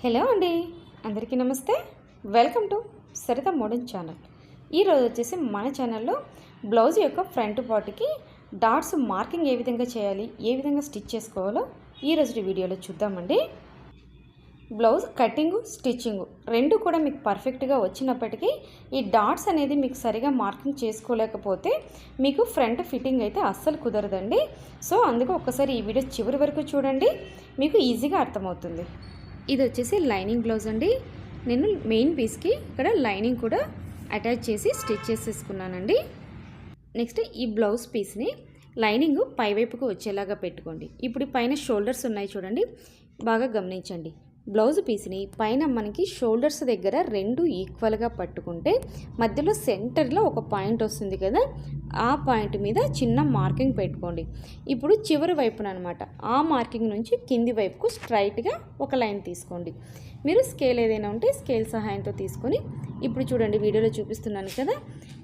Hello అండి. అందరికీ నమస్తే. Welcome to Saritha modern channel. ఈరోజు వచ్చేసి మన ఛానల్లో బ్లౌజ్ యొక్క ఫ్రంట్ పార్ట్కి డాట్స్ మార్కింగ్ ఏ విధంగా చేయాలి ఏ విధంగా స్టిచ్ చేసుకోవాలో ఈరోజు వీడియోలో చూద్దామండి. బ్లౌజ్ కటింగ్ స్టిచ్చింగ్ రెండు కూడా మీకు పర్ఫెక్ట్గా వచ్చినప్పటికీ ఈ డాట్స్ అనేది మీకు సరిగా మార్కింగ్ చేసుకోలేకపోతే మీకు ఫ్రంట్ ఫిట్టింగ్ అయితే అస్సలు కుదరదండి. సో అందుకు ఒక్కసారి ఈ వీడియో చివరి వరకు చూడండి. మీకు ఈజీగా అర్థమవుతుంది. ఇది వచ్చేసి లైనింగ్ బ్లౌజ్ అండి. నేను మెయిన్ పీస్కి ఇక్కడ లైనింగ్ కూడా అటాచ్ చేసి స్టిచ్ చేసేసుకున్నానండి. నెక్స్ట్ ఈ బ్లౌజ్ పీస్ని లైనింగ్ పైవైపుకు వచ్చేలాగా పెట్టుకోండి. ఇప్పుడు పైన షోల్డర్స్ ఉన్నాయి చూడండి. బాగా గమనించండి. బ్లౌజ్ పీస్ని పైన మనకి షోల్డర్స్ దగ్గర రెండు ఈక్వల్గా పట్టుకుంటే మధ్యలో సెంటర్లో ఒక పాయింట్ వస్తుంది కదా ఆ పాయింట్ మీద చిన్న మార్కింగ్ పెట్టుకోండి. ఇప్పుడు చివరి వైపున అనమాట ఆ మార్కింగ్ నుంచి కింది వైపుకు స్ట్రైట్గా ఒక లైన్ తీసుకోండి. మీరు స్కేల్ ఏదైనా ఉంటే స్కేల్ సహాయంతో తీసుకొని ఇప్పుడు చూడండి వీడియోలో చూపిస్తున్నాను కదా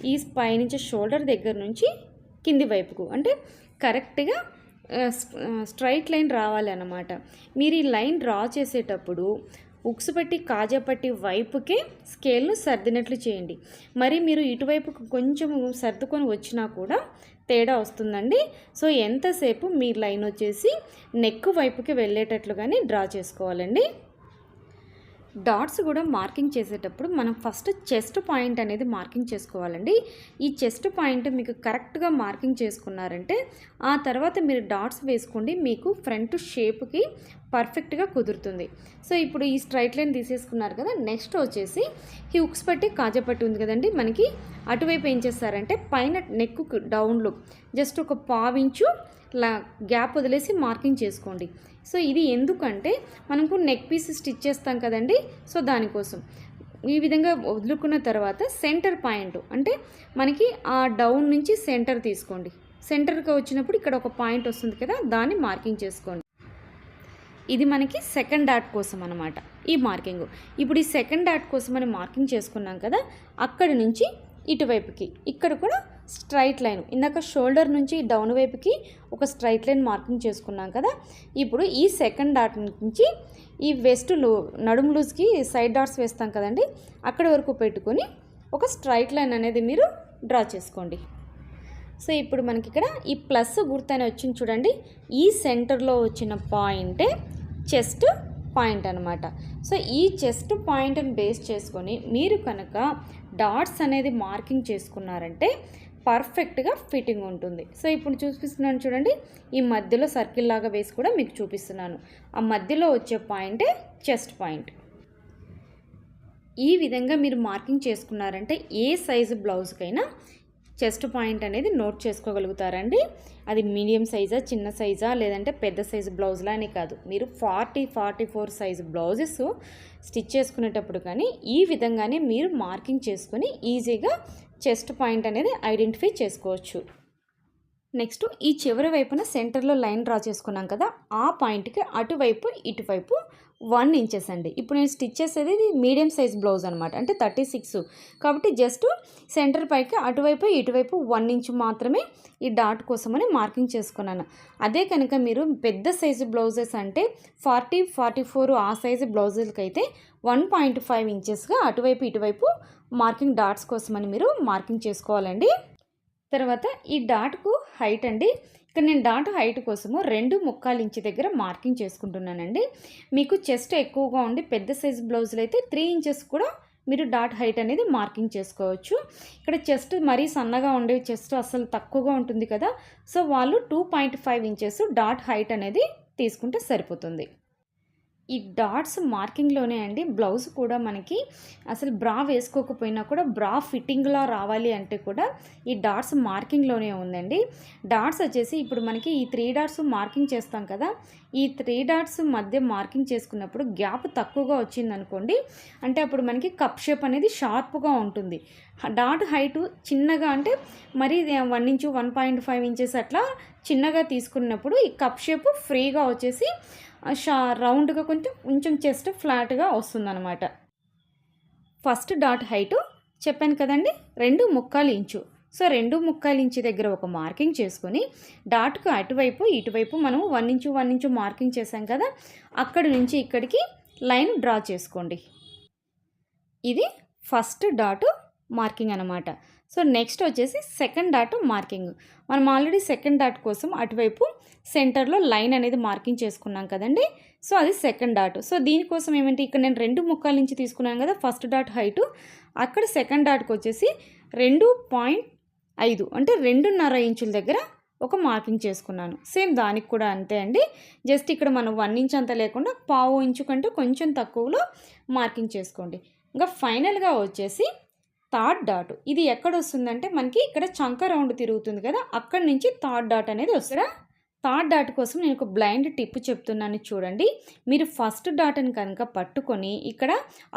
ఈ పైనుంచి షోల్డర్ దగ్గర నుంచి కింది వైపుకు అంటే కరెక్ట్గా స్ట్రైట్ లైన్ రావాలి అన్నమాట మీరు ఈ లైన్ డ్రా చేసేటప్పుడు ఉక్స్ పట్టి కాజాపట్టి వైపుకే స్కేల్ను సర్దినట్లు చేయండి. మరి మీరు ఇటువైపుకు కొంచెం సర్దుకొని వచ్చినా కూడా తేడా వస్తుందండి. సో ఎంతసేపు మీ లైన్ వచ్చేసి నెక్ వైపుకి వెళ్ళేటట్లుగానే డ్రా చేసుకోవాలండి. డాట్స్ కూడా మార్కింగ్ చేసేటప్పుడు మనం ఫస్ట్ చెస్ట్ పాయింట్ అనేది మార్కింగ్ చేసుకోవాలండి. ఈ చెస్ట్ పాయింట్ మీకు కరెక్ట్గా మార్కింగ్ చేసుకున్నారంటే ఆ తర్వాత మీరు డాట్స్ వేసుకోండి మీకు ఫ్రంట్ షేప్కి పర్ఫెక్ట్గా కుదురుతుంది. సో ఇప్పుడు ఈ స్ట్రైట్ లైన్ తీసేసుకున్నారు కదా నెక్స్ట్ వచ్చేసి ఈ ఉక్స్ పట్టి కాజా పట్టి ఉంది కదండి మనకి అటువైపు ఏం చేస్తారంటే పైన నెక్కు డౌన్లో జస్ట్ ఒక పావించు లా గ్యాప్ వదిలేసి మార్కింగ్ చేసుకోండి. సో ఇది ఎందుకంటే మనకు నెక్ పీస్ స్టిచ్ చేస్తాం కదండి. సో దానికోసం ఈ విధంగా వదులుకున్న తర్వాత సెంటర్ పాయింట్ అంటే మనకి ఆ డౌన్ నుంచి సెంటర్ తీసుకోండి. సెంటర్కి వచ్చినప్పుడు ఇక్కడ ఒక పాయింట్ వస్తుంది కదా దాన్ని మార్కింగ్ చేసుకోండి. ఇది మనకి సెకండ్ డాట్ కోసం అనమాట ఈ మార్కింగ్. ఇప్పుడు ఈ సెకండ్ డాట్ కోసం అని మార్కింగ్ చేసుకున్నాం కదా అక్కడి నుంచి ఇటువైపుకి ఇక్కడ కూడా స్ట్రైట్ లైన్. ఇందాక షోల్డర్ నుంచి డౌన్ వైపుకి ఒక స్ట్రైట్ లైన్ మార్కింగ్ చేసుకున్నాం కదా. ఇప్పుడు ఈ సెకండ్ డాట్ నుంచి ఈ వెస్ట్ లూ నడుము లూజ్కి సైడ్ డాట్స్ వేస్తాం కదండి. అక్కడి వరకు పెట్టుకొని ఒక స్ట్రైట్ లైన్ అనేది మీరు డ్రా చేసుకోండి. సో ఇప్పుడు మనకి ఇక్కడ ఈ ప్లస్ గుర్తైన వచ్చింది చూడండి. ఈ సెంటర్లో వచ్చిన పాయింటే చెస్ట్ పాయింట్ అనమాట సో ఈ చెస్ట్ పాయింట్ని బేస్ చేసుకొని మీరు కనుక డాట్స్ అనేది మార్కింగ్ చేసుకున్నారంటే పర్ఫెక్ట్గా ఫిట్టింగ్ ఉంటుంది. సో ఇప్పుడు చూపిస్తున్నాను చూడండి. ఈ మధ్యలో సర్కిల్ లాగా వేసి కూడా మీకు చూపిస్తున్నాను. ఆ మధ్యలో వచ్చే పాయింటే చెస్ట్ పాయింట్. ఈ విధంగా మీరు మార్కింగ్ చేసుకున్నారంటే ఏ సైజు బ్లౌజ్కైనా చెస్ట్ పాయింట్ అనేది నోట్ చేసుకోగలుగుతారండి. అది మీడియం సైజా చిన్న సైజా లేదంటే పెద్ద సైజు బ్లౌజ్లా అని కాదు. మీరు forty forty four size blouses stitch చేసుకునేటప్పుడు కానీ ఈ విధంగానే మీరు మార్కింగ్ చేసుకొని ఈజీగా చెస్ట్ పాయింట్ అనేది ఐడెంటిఫై చేసుకోవచ్చు. నెక్స్ట్ ఈ చివరి వైపున సెంటర్లో లైన్ డ్రా చేసుకున్నాం కదా ఆ పాయింట్కి అటువైపు ఇటువైపు వన్ ఇంచెస్ అండి. ఇప్పుడు నేను స్టిచ్ చేసేది ఇది మీడియం సైజ్ బ్లౌజ్ అనమాట అంటే థర్టీ సిక్స్. కాబట్టి జస్ట్ సెంటర్ పైకి అటువైపు ఇటువైపు వన్ ఇంచ్ మాత్రమే ఈ డాట్ కోసమని మార్కింగ్ చేసుకున్నాను. అదే కనుక మీరు పెద్ద సైజు బ్లౌజెస్ అంటే ఫార్టీ ఫార్టీ ఫోర్ ఆ సైజు బ్లౌజులకి అయితే వన్ పాయింట్ ఫైవ్ ఇంచెస్గా అటువైపు ఇటువైపు మార్కింగ్ డాట్స్ కోసమని మీరు మార్కింగ్ చేసుకోవాలండి. తర్వాత ఈ డాట్కు హైట్ అండి. ఇక్కడ నేను డాట్ హైట్ కోసము రెండు ముక్కాలు ఇంచు దగ్గర మార్కింగ్ చేసుకుంటున్నానండి. మీకు చెస్ట్ ఎక్కువగా ఉండి పెద్ద సైజ్ బ్లౌజులు అయితే త్రీ ఇంచెస్ కూడా మీరు డాట్ హైట్ అనేది మార్కింగ్ చేసుకోవచ్చు. ఇక్కడ చెస్ట్ మరీ సన్నగా ఉండే చెస్ట్ అసలు తక్కువగా ఉంటుంది కదా. సో వాళ్ళు two point five inches dot height అనేది తీసుకుంటే సరిపోతుంది. ఈ డాట్స్ మార్కింగ్లోనే అండి. బ్లౌజ్ కూడా మనకి అసలు బ్రా వేసుకోకపోయినా కూడా బ్రా ఫిట్టింగ్లా రావాలి అంటే కూడా ఈ డాట్స్ మార్కింగ్లోనే ఉందండి. డాట్స్ వచ్చేసి ఇప్పుడు మనకి ఈ త్రీ డాట్స్ మార్కింగ్ చేస్తాం కదా. ఈ త్రీ డాట్స్ మధ్య మార్కింగ్ చేసుకున్నప్పుడు గ్యాప్ తక్కువగా వచ్చింది అనుకోండి అంటే అప్పుడు మనకి కప్ షేప్ అనేది షార్ప్గా ఉంటుంది. డాట్ హైట్ చిన్నగా అంటే మరి one inch one point five inches అట్లా చిన్నగా తీసుకున్నప్పుడు ఈ కప్ షేప్ ఫ్రీగా వచ్చేసి షా రౌండ్గా కొంచెం కొంచెం చెస్ట్ ఫ్లాట్గా వస్తుందన్నమాట. ఫస్ట్ డాట్ హైటు చెప్పాను కదండి రెండు ముక్కాలు ఇంచు. సో రెండు ముక్కాలు ఇంచు దగ్గర ఒక మార్కింగ్ చేసుకొని డాట్కు అటువైపు ఇటువైపు మనం one inch one inch marking చేసాం కదా అక్కడి నుంచి ఇక్కడికి లైన్ డ్రా చేసుకోండి. ఇది ఫస్ట్ డాటు మార్కింగ్ అనమాట సో నెక్స్ట్ వచ్చేసి సెకండ్ డాట్ మార్కింగ్. మనం ఆల్రెడీ సెకండ్ డాట్ కోసం అటువైపు సెంటర్లో లైన్ అనేది మార్కింగ్ చేసుకున్నాం కదండి? సో అది సెకండ్ డాట్. సో దీనికోసం ఏమంటే ఇక్కడ నేను రెండు ముక్కల నుంచి తీసుకున్నాను కదా ఫస్ట్ డాట్ హైటు. అక్కడ సెకండ్ డాట్కి వచ్చేసి రెండు పాయింట్ ఐదు అంటే రెండున్నర ఇంచుల దగ్గర ఒక మార్కింగ్ చేసుకున్నాను. సేమ్ దానికి కూడా అంతే అండి. జస్ట్ ఇక్కడ మనం వన్ ఇంచ్ అంత లేకుండా పావు ఇంచు కంటే కొంచెం తక్కువలో మార్కింగ్ చేసుకోండి. ఇంకా ఫైనల్గా వచ్చేసి థర్డ్ డాట్. ఇది ఎక్కడ వస్తుందంటే మనకి ఇక్కడ చంక రౌండ్ తిరుగుతుంది కదా అక్కడి నుంచి థర్డ్ డాట్ అనేది వస్తుందా. థర్డ్ డాట్ కోసం నేను ఒక బ్లైండ్ టిప్ చెప్తున్నాను చూడండి. మీరు ఫస్ట్ డాట్ని కనుక పట్టుకొని ఇక్కడ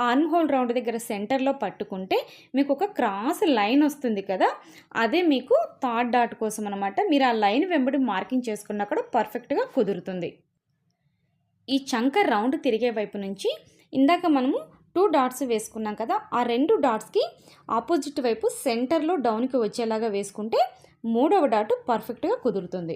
ఆర్మ్ హోల్ రౌండ్ దగ్గర సెంటర్లో పట్టుకుంటే మీకు ఒక క్రాస్ లైన్ వస్తుంది కదా అదే మీకు థర్డ్ డాట్ కోసం అనమాట మీరు ఆ లైన్ వెంబడి మార్కింగ్ చేసుకున్న కూడా పర్ఫెక్ట్గా కుదురుతుంది. ఈ చంక రౌండ్ తిరిగే వైపు నుంచి ఇందాక మనము టూ డాట్స్ వేసుకున్నాం కదా ఆ రెండు డాట్స్కి ఆపోజిట్ వైపు సెంటర్లో డౌన్కి వచ్చేలాగా వేసుకుంటే మూడవ డాట్ పర్ఫెక్ట్గా కుదురుతుంది.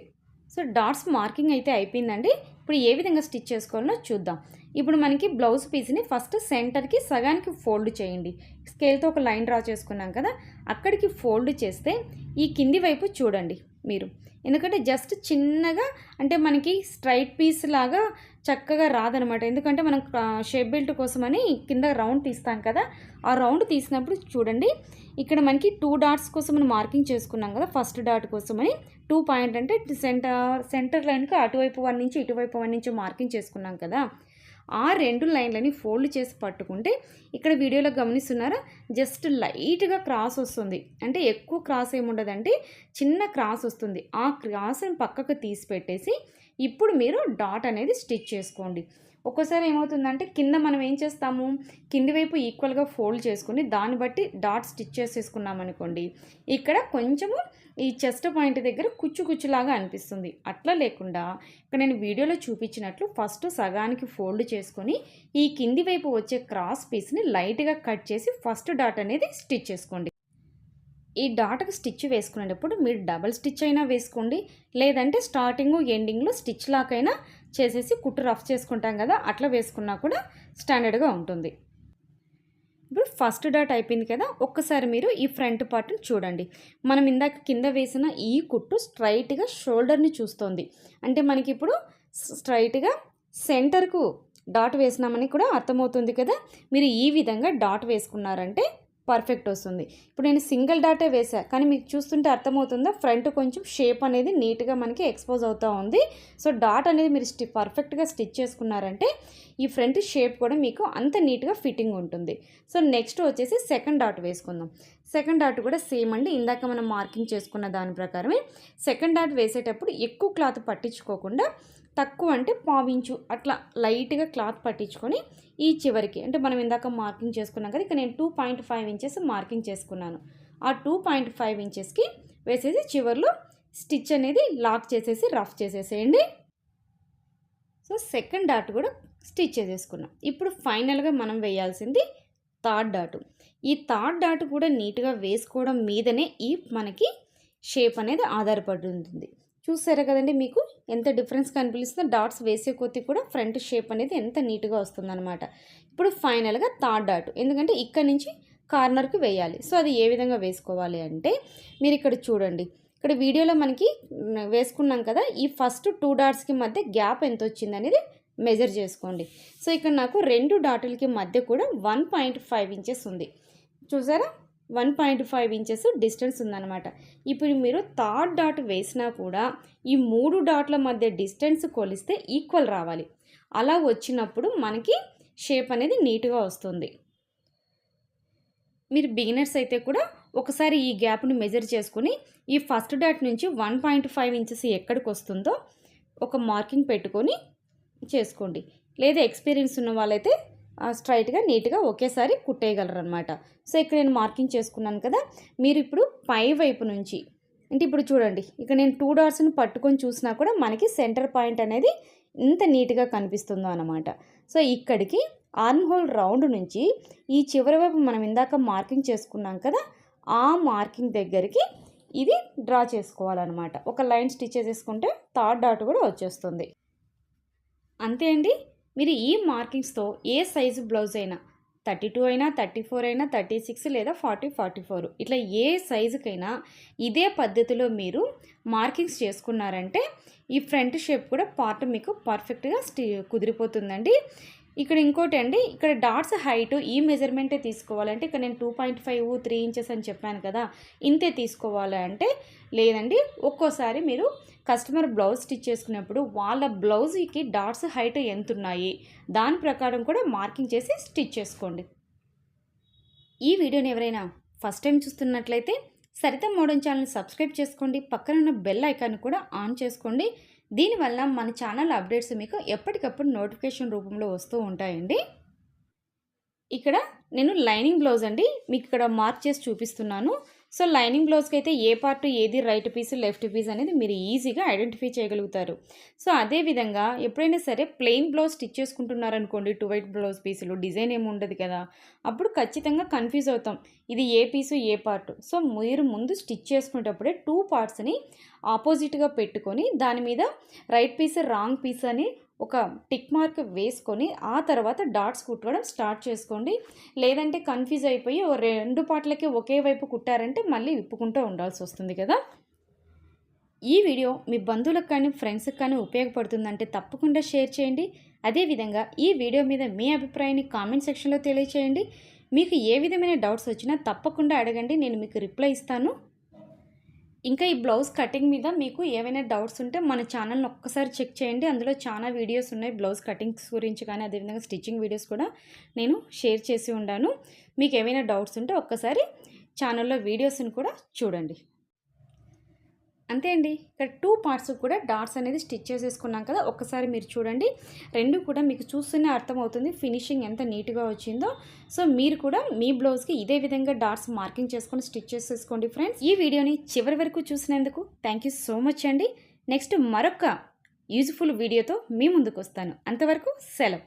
సో డాట్స్ మార్కింగ్ అయితే అయిపోయిందండి. ఇప్పుడు ఏ విధంగా స్టిచ్ చేసుకోవాలో చూద్దాం. ఇప్పుడు మనకి బ్లౌజ్ పీస్ని ఫస్ట్ సెంటర్కి సగానికి ఫోల్డ్ చేయండి. స్కేల్తో ఒక లైన్ డ్రా చేసుకున్నాం కదా అక్కడికి ఫోల్డ్ చేస్తే ఈ కింది వైపు చూడండి మీరు. ఎందుకంటే జస్ట్ చిన్నగా అంటే మనకి స్ట్రైట్ పీస్ లాగా చక్కగా రాదనమాట. ఎందుకంటే మనం షేప్ బెల్ట్ కోసమని కింద రౌండ్ తీస్తాం కదా. ఆ రౌండ్ తీసినప్పుడు చూడండి ఇక్కడ మనకి టూ డాట్స్ కోసం మనం మార్కింగ్ చేసుకున్నాం కదా ఫస్ట్ డాట్ కోసమని. టూ పాయింట్ అంటే సెంటర్ సెంటర్ లైన్కి అటువైపు వన్ నుంచి ఇటువైపు వన్ నుంచి మార్కింగ్ చేసుకున్నాం కదా. ఆ రెండు లైన్లని ఫోల్డ్ చేసి పట్టుకుంటే ఇక్కడ వీడియోలో గమనిస్తున్నారా? జస్ట్ లైట్గా క్రాస్ వస్తుంది. అంటే ఎక్కువ క్రాస్ ఏముండదంటే చిన్న క్రాస్ వస్తుంది. ఆ క్రాస్ని పక్కకు తీసి పెట్టేసి ఇప్పుడు మీరు డాట్ అనేది స్టిచ్ చేసుకోండి. ఒక్కోసారి ఏమవుతుందంటే కింద మనం ఏం చేస్తాము? కింది వైపు ఈక్వల్గా ఫోల్డ్ చేసుకుని దాన్ని బట్టి డాట్ స్టిచ్ చేసేసుకున్నాం అనుకోండి. ఇక్కడ కొంచెము ఈ చెస్ట్ పాయింట్ దగ్గర కుచ్చు కుచ్చులాగా అనిపిస్తుంది. అట్లా లేకుండా ఇక్కడ నేను వీడియోలో చూపించినట్లు ఫస్ట్ సగానికి ఫోల్డ్ చేసుకొని ఈ కింది వైపు వచ్చే క్రాస్ పీస్ని లైట్గా కట్ చేసి ఫస్ట్ డాట్ అనేది స్టిచ్ చేసుకోండి. ఈ డాట్కి స్టిచ్ వేసుకునేటప్పుడు మీరు డబల్ స్టిచ్ అయినా వేసుకోండి. లేదంటే స్టార్టింగ్ ఎండింగ్లో స్టిచ్ లాకైనా చేసేసి కుట్టు రఫ్ చేసుకుంటాం కదా అట్లా వేసుకున్నా కూడా స్టాండర్డ్గా ఉంటుంది. ఇప్పుడు ఫస్ట్ డాట్ అయిపోయింది కదా ఒక్కసారి మీరు ఈ ఫ్రంట్ పార్ట్ని చూడండి. మనం ఇందాక కింద వేసిన ఈ కుట్టు స్ట్రైట్గా షోల్డర్ని చూస్తుంది. అంటే మనకి ఇప్పుడు స్ట్రైట్గా సెంటర్కు డాట్ వేసినామని కూడా అర్థమవుతుంది కదా. మీరు ఈ విధంగా డాట్ వేసుకున్నారంటే పర్ఫెక్ట్ వస్తుంది. ఇప్పుడు నేను సింగిల్ డాటే వేసా కానీ మీకు చూస్తుంటే అర్థమవుతుందా? ఫ్రంట్ కొంచెం షేప్ అనేది నీట్గా మనకి ఎక్స్పోజ్ అవుతూ ఉంది. సో డాట్ అనేది మీరు స్టి పర్ఫెక్ట్గా స్టిచ్ చేసుకున్నారంటే ఈ ఫ్రంట్ షేప్ కూడా మీకు అంత నీట్గా ఫిట్టింగ్ ఉంటుంది. సో నెక్స్ట్ వచ్చేసి సెకండ్ డాట్ వేసుకుందాం. సెకండ్ డాట్ కూడా సేమ్ అండి. ఇందాక మనం మార్కింగ్ చేసుకున్న దాని ప్రకారమే సెకండ్ డాట్ వేసేటప్పుడు ఎక్కువ క్లాత్ పట్టించుకోకుండా తక్కువ అంటే పావించు అట్లా లైట్గా క్లాత్ పట్టించుకొని ఈ చివరికి అంటే మనం ఇందాక మార్కింగ్ చేసుకున్నాం కదా ఇక నేను two point five inches marking చేసుకున్నాను. ఆ టూ పాయింట్ ఫైవ్ ఇంచెస్కి వేసేసి చివర్లో స్టిచ్ అనేది లాక్ చేసేసి రఫ్ చేసేసేయండి. సో సెకండ్ డాట్ కూడా స్టిచ్ చేసేసుకున్నాం. ఇప్పుడు ఫైనల్గా మనం వేయాల్సింది థర్డ్ డాట్ ఈ థర్డ్ డాట్ కూడా నీట్గా వేసుకోవడం మీదనే ఈ మనకి షేప్ అనేది ఆధారపడి ఉంటుంది. చూసారా కదండి మీకు? ఎంత డిఫరెన్స్ కనిపిస్తుందో డాట్స్ వేసే కొద్దీ కూడా ఫ్రంట్ షేప్ అనేది ఎంత నీట్గా వస్తుందన్నమాట. ఇప్పుడు ఫైనల్గా థర్డ్ డాట్ ఎందుకంటే ఇక్కడ నుంచి కార్నర్కి వేయాలి. సో అది ఏ విధంగా వేసుకోవాలి అంటే మీరు ఇక్కడ చూడండి. ఇక్కడ వీడియోలో మనకి వేసుకున్నాం కదా ఈ ఫస్ట్ టూ డాట్స్కి మధ్య గ్యాప్ ఎంత వచ్చింది అనేది మెజర్ చేసుకోండి. సో ఇక్కడ నాకు రెండు డాటులకి మధ్య కూడా వన్ పాయింట్ ఫైవ్ ఇంచెస్ ఉంది. చూసారా? One point five inches distance ఉందన్నమాట. ఇప్పుడు మీరు థర్డ్ డాట్ వేసినా కూడా ఈ మూడు డాట్ల మధ్య డిస్టెన్స్ కొలిస్తే ఈక్వల్ రావాలి. అలా వచ్చినప్పుడు మనకి షేప్ అనేది నీట్గా వస్తుంది. మీరు బిగినర్స్ అయితే కూడా ఒకసారి ఈ గ్యాప్ని మెజర్ చేసుకుని ఈ ఫస్ట్ డాట్ నుంచి వన్ పాయింట్ ఫైవ్ ఇంచెస్ ఎక్కడికి వస్తుందో ఒక మార్కింగ్ పెట్టుకొని చేసుకోండి. లేదా ఎక్స్పీరియన్స్ ఉన్న వాళ్ళైతే స్ట్రైట్గా నీట్గా ఒకేసారి కుట్టేయగలరు అనమాట సో ఇక్కడ నేను మార్కింగ్ చేసుకున్నాను కదా మీరు ఇప్పుడు పై వైపు నుంచి అంటే ఇప్పుడు చూడండి ఇక్కడ నేను టూ డాట్స్ని పట్టుకొని చూసినా కూడా మనకి సెంటర్ పాయింట్ అనేది ఇంత నీట్గా కనిపిస్తుందో అనమాట సో ఇక్కడికి ఆర్మ్ హోల్ రౌండ్ నుంచి ఈ చివరి వైపు మనం ఇందాక మార్కింగ్ చేసుకున్నాం కదా ఆ మార్కింగ్ దగ్గరికి ఇది డ్రా చేసుకోవాలన్నమాట. ఒక లైన్ స్టిచ్ చేసుకుంటే థర్డ్ డాట్ కూడా వచ్చేస్తుంది. అంతే అండి? మీరు ఈ మార్కింగ్స్తో ఏ సైజు బ్లౌజ్ అయినా థర్టీ టూ అయినా థర్టీ ఫోర్ అయినా థర్టీ సిక్స్ లేదా ఫార్టీ ఫార్టీ ఫోర్ ఇట్లా ఏ సైజుకైనా ఇదే పద్ధతిలో మీరు మార్కింగ్స్ చేసుకున్నారంటే ఈ ఫ్రంట్ షేప్ కూడా పార్ట్ మీకు పర్ఫెక్ట్గా స్టీ కుదిరిపోతుందండి. ఇక్కడ ఇంకోటి అండి ఇక్కడ డాట్స్ హైట్ ఈ మెజర్మెంటే తీసుకోవాలంటే ఇక్కడ నేను two point five three inches అని చెప్పాను కదా ఇంతే తీసుకోవాలంటే లేదండి ఒక్కోసారి మీరు కస్టమర్ బ్లౌజ్ స్టిచ్ చేసుకున్నప్పుడు వాళ్ళ బ్లౌజ్కి డాట్స్ హైట్ ఎంత ఉన్నాయి దాని ప్రకారం కూడా మార్కింగ్ చేసి స్టిచ్ చేసుకోండి. ఈ వీడియోని ఎవరైనా ఫస్ట్ టైం చూస్తున్నట్లయితే సరిత మోడన్ ఛానల్ సబ్స్క్రైబ్ చేసుకోండి పక్కన ఉన్న బెల్ ఐకాన్ కూడా ఆన్ చేసుకోండి దీనివల్ల మన ఛానల్ అప్డేట్స్ మీకు ఎప్పటికప్పుడు నోటిఫికేషన్ రూపంలో వస్తూ ఉంటాయండి. ఇక్కడ నేను లైనింగ్ బ్లౌజ్ అండి. మీకు ఇక్కడ మార్క్ చేసి చూపిస్తున్నాను. సో లైనింగ్ బ్లౌజ్కి అయితే ఏ పార్ట్ ఏది రైట్ పీస్ లెఫ్ట్ పీస్ అనేది మీరు ఈజీగా ఐడెంటిఫై చేయగలుగుతారు. సో అదేవిధంగా ఎప్పుడైనా సరే ప్లెయిన్ బ్లౌజ్ స్టిచ్ చేసుకుంటున్నారనుకోండి టూ వైట్ బ్లౌజ్ పీసులు డిజైన్ ఏమి ఉండదు కదా అప్పుడు ఖచ్చితంగా కన్ఫ్యూజ్ అవుతాం. ఇది ఏ పీసు ఏ పార్ట్. సో మీరు ముందు స్టిచ్ చేసుకునేటప్పుడే టూ పార్ట్స్ని ఆపోజిట్గా పెట్టుకొని దాని మీద రైట్ పీస్ రాంగ్ పీస్ అని ఒక టిక్ మార్క్ వేసుకొని ఆ తర్వాత డాట్స్ కుట్టడం స్టార్ట్ చేసుకోండి. లేదంటే కన్ఫ్యూజ్ అయిపోయి ఓ రెండు పాటలకి ఒకే వైపు కుట్టారంటే మళ్ళీ విప్పుకుంటూ ఉండాల్సి వస్తుంది కదా. ఈ వీడియో మీ బంధువులకు కానీ ఫ్రెండ్స్కి కానీ ఉపయోగపడుతుందంటే తప్పకుండా షేర్ చేయండి. అదేవిధంగా ఈ వీడియో మీద మీ అభిప్రాయాన్ని కామెంట్ సెక్షన్లో తెలియచేయండి. మీకు ఏ విధమైన డౌట్స్ వచ్చినా తప్పకుండా అడగండి. నేను మీకు రిప్లై ఇస్తాను. ఇంకా ఈ బ్లౌజ్ కటింగ్ మీద మీకు ఏవైనా డౌట్స్ ఉంటే మన ఛానల్ని ఒక్కసారి చెక్ చేయండి. అందులో చాలా వీడియోస్ ఉన్నాయి. బ్లౌజ్ కటింగ్స్ గురించి కానీ అదేవిధంగా స్టిచ్చింగ్ వీడియోస్ కూడా నేను షేర్ చేసి ఉండాను. మీకు ఏమైనా డౌట్స్ ఉంటే ఒక్కసారి ఛానల్లో వీడియోస్ని కూడా చూడండి. అంతే అండి. ఇక్కడ టూ పార్ట్స్ కూడా డాట్స్ అనేది స్టిచ్ చేసేసుకున్నాం కదా ఒక్కసారి మీరు చూడండి. రెండు కూడా మీకు చూస్తూనే అర్థమవుతుంది ఫినిషింగ్ ఎంత నీట్గా వచ్చిందో. సో మీరు కూడా మీ బ్లౌజ్కి ఇదే విధంగా డాట్స్ మార్కింగ్ చేసుకొని స్టిచ్ చేసేసుకోండి ఫ్రెండ్స్ ఈ వీడియోని చివరి వరకు చూసినందుకు థ్యాంక్ యూ సో మచ్ అండి. నెక్స్ట్ మరొక యూజ్ఫుల్ వీడియోతో మీ ముందుకు వస్తాను. అంతవరకు సెలవు.